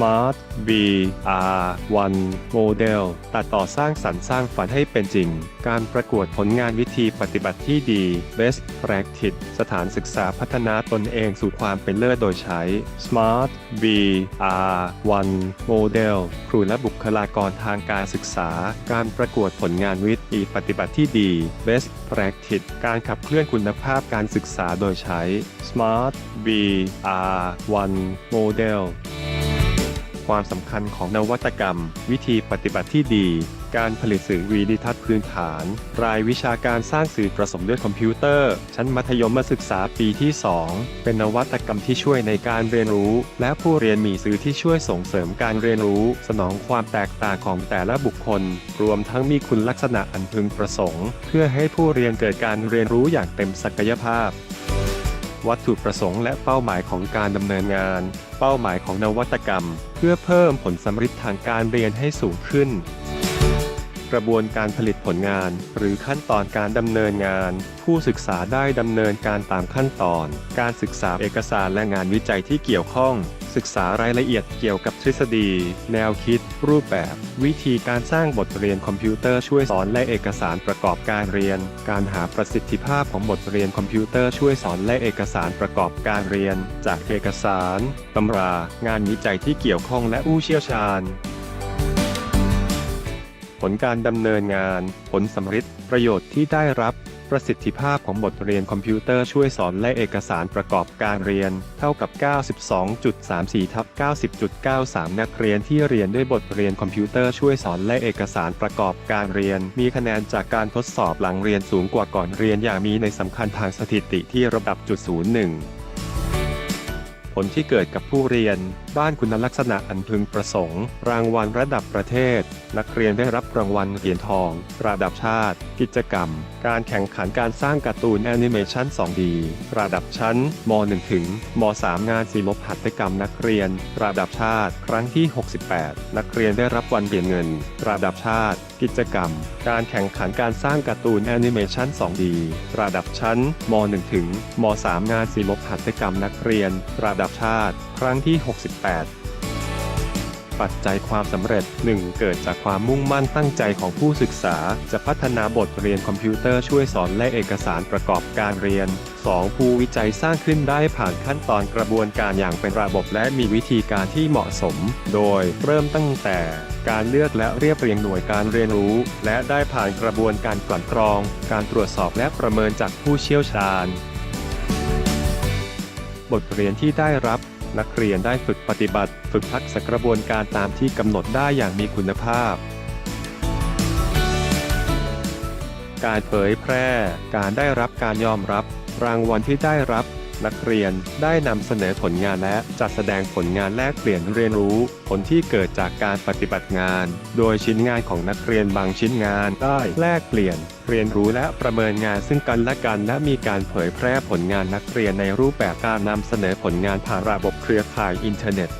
Smart VR One Model ตัดต่อสร้างสรรค์สร้างฝันให้เป็นจริง การประกวดผลงานวิธีปฏิบัติที่ดี Best Practice สถานศึกษาพัฒนาตนเองสู่ความเป็นเลิศโดยใช้ Smart VR One Model ครูและบุคลากรทางการศึกษา การประกวดผลงานวิธีปฏิบัติที่ดี Best Practice การขับเคลื่อนคุณภาพการศึกษาโดยใช้ Smart VR One Model ความสำคัญของนวัตกรรม วิธีปฏิบัติที่ดี การผลิตสื่อวีดิทัศน์พื้นฐาน รายวิชาการสร้างสื่อผสมด้วยคอมพิวเตอร์ ชั้นมัธยมศึกษาปีที่ 2 เป็นนวัตกรรมที่ช่วยในการเรียนรู้ และผู้เรียนมีสื่อที่ช่วยส่งเสริมการเรียนรู้ สนองความแตกต่างของแต่ละบุคคล รวมทั้งมีคุณลักษณะอันพึงประสงค์ เพื่อให้ผู้เรียนเกิดการเรียนรู้อย่างเต็มศักยภาพ วัตถุประสงค์และเป้าหมายของการดำเนินงาน เป้าหมายของนวัตกรรม เพื่อเพิ่มผลสำฤทธิ์ทางการเรียนให้สูงขึ้น กระบวนการผลิตผลงาน หรือขั้นตอนการดำเนินงาน ผู้ศึกษาได้ดำเนินการตามขั้นตอน การศึกษาเอกสารและงานวิจัยที่เกี่ยวข้อง ศึกษารายละเอียดเกี่ยวกับทฤษฎี แนวคิด รูปแบบ วิธีการสร้างบทเรียนคอมพิวเตอร์ช่วยสอนและเอกสารประกอบการเรียน การหาประสิทธิภาพของบทเรียนคอมพิวเตอร์ช่วยสอนและเอกสารประกอบการเรียน จากเอกสารตำรา งานวิจัยที่เกี่ยวข้องและผู้เชี่ยวชาญ ผลการดำเนินงาน ผลสำฤทธิ์ประโยชน์ที่ได้รับ ประสิทธิภาพของบทเรียนคอมพิวเตอร์ช่วยสอนและเอกสารประกอบการเรียน เท่ากับ 92.34ทับ90.93 นักเรียนที่เรียนด้วยบทเรียนคอมพิวเตอร์ช่วยสอนและเอกสารประกอบการเรียน มีคะแนนจากการทดสอบหลังเรียนสูงกว่าก่อนเรียนอย่างมีในสำคัญทางสถิติที่ระดับจุด01ผลที่เกิดกับผู้เรียนบ้านคุณลักษณะอันพึงประสงค์ รางวัลระดับประเทศ นักเรียนได้รับรางวัลเหรียญทอง ระดับชาติ กิจกรรม การแข่งขันการสร้างการ์ตูนแอนิเมชัน 2D ระดับชั้นม .1 ถึงม .3 งานศิลปหัตถกรรมนักเรียน ระดับชาติ ครั้งที่ 68 นักเรียนได้รับวันเหรียญเงิน ระดับชาติ กิจกรรม การแข่งขันการสร้างการ์ตูนแอนิเมชัน 2D ระดับชั้นม .1 ถึงม .3 งานศิลปหัตถกรรมนักเรียน ระดับชาติ ครั้งที่ 68 ปัจจัยความสำเร็จ 1. เกิดจากความมุ่งมั่นตั้งใจของผู้ศึกษา จะพัฒนาบทเรียนคอมพิวเตอร์ช่วยสอนและเอกสารประกอบการเรียน 2. ผู้วิจัยสร้างขึ้นได้ผ่านขั้นตอนกระบวนการอย่างเป็นระบบและมีวิธีการที่เหมาะสม โดยเริ่มตั้งแต่การเลือกและเรียบเรียงหน่วยการเรียนรู้ และได้ผ่านกระบวนการกลั่นกรอง การตรวจสอบและประเมินจากผู้เชี่ยวชาญ บทเรียนที่ได้รับ นักเรียนได้ฝึกปฏิบัติ ฝึกทักษะกระบวนการตามที่กำหนดได้อย่างมีคุณภาพ การเผยแพร่ การได้รับการยอมรับ รางวัลที่ได้รับ นักเรียนได้นำเสนอผลงานและจัดแสดงผลงานแลกเปลี่ยนเรียนรู้ ผลที่เกิดจากการปฏิบัติงาน โดยชิ้นงานของนักเรียนบางชิ้นงานได้แลกเปลี่ยนเรียนรู้และประเมินงานซึ่งกันและกันและมีการเผยแพร่ผลงานนักเรียนในรูปแบบการนำเสนอผลงานผ่านระบบ รือข่ายอินเทอร์เน็ต